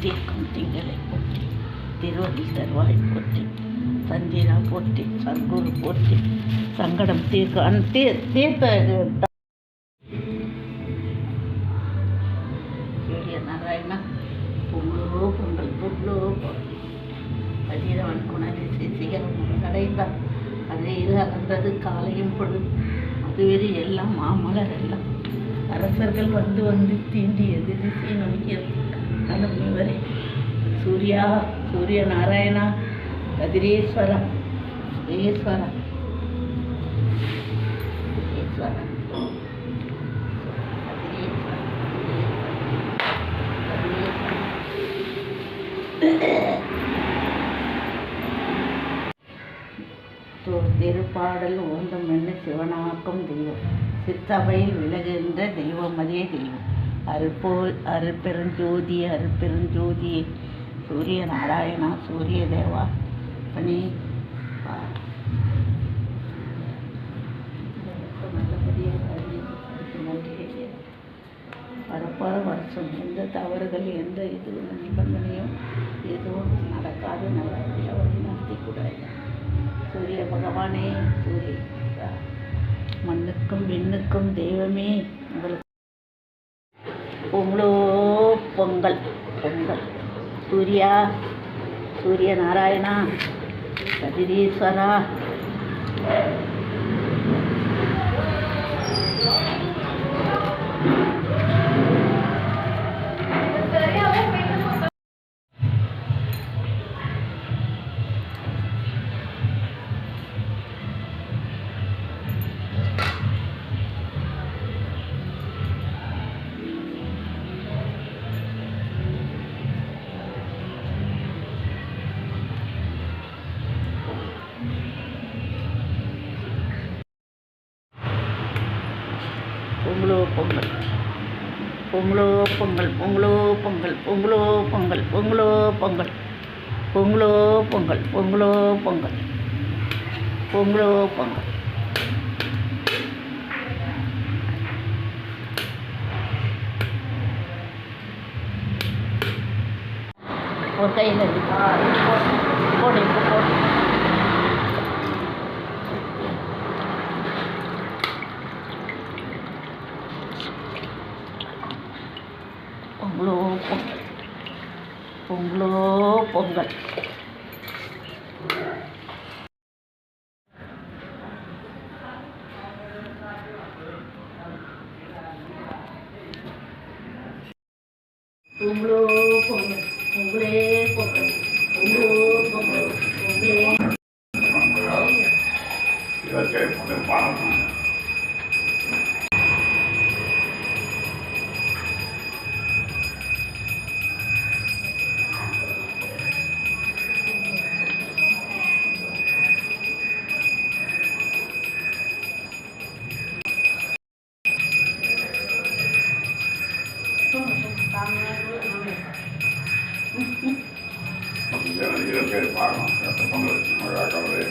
தீர்க்கும் திங்களை போற்றி திருவதீசர்வாய் போற்றி சந்திரா போற்றி சங்குரு போற்றி சங்கடம் தீர்க்க தீர்த்த நாராயணா பொங்கலோ பொங்கல் பொருளோ பதிரவன் குணரிசி சிகரம் அடைந்தார் அதே அகன்றது காலையும் பொழுது அதுவே எல்லாம் மாமலர் எல்லாம் அரசர்கள் வந்து வந்து தீண்டியது திசை நோக்கியது அனுப்பி வரை சூர்யா சூரிய நாராயணா கதிரேஸ்வரம் ஈஸ்வரம் ஈஸ்வரா திருப்பாடல் ஓந்தம் என்ன சிவனாக்கும் தெய்வம் சித்தபையில் விலகுகின்ற தெய்வம் அதே தெய்வம். அருப்போ அருப்பெருஞ்சோதி அருப்பெருஞ்சோதி சூரிய நாராயணா சூரிய தேவா பணி வரப்போகிற வருஷம் எந்த தவறுகள் எந்த இது நிபந்தனையும் எதுவும் நடக்காது. நல்லபடியாக வழி நடத்தி கூட சூரிய பகவானே சூரிய. மண்ணுக்கும் விண்ணுக்கும் தெய்வமே. உங்களுக்கு பொங்கலோ பொங்கல் பொங்கல். சூர்யா சூரிய நாராயணா கதிரீஸ்வரா பொங்கலோ பொங்கல். பொங்கலோ பொங்கல் பொங்கலோ பொங்கல் பொங்கலோ பொங்கல் பொங்கலோ பொங்கல் பொங்கலோ பொங்கல் பொங்கலோ பொங்கல் பொங்கலோ பொங்கல். ஒரு கையில் இருக்கா పొంగులు పొంగులు పొంగల్ పొంగులు పొంగల్ పొంగులే పొంగల్ పొంగులు pongal పొంగులే Yo no digo que pago, acabo de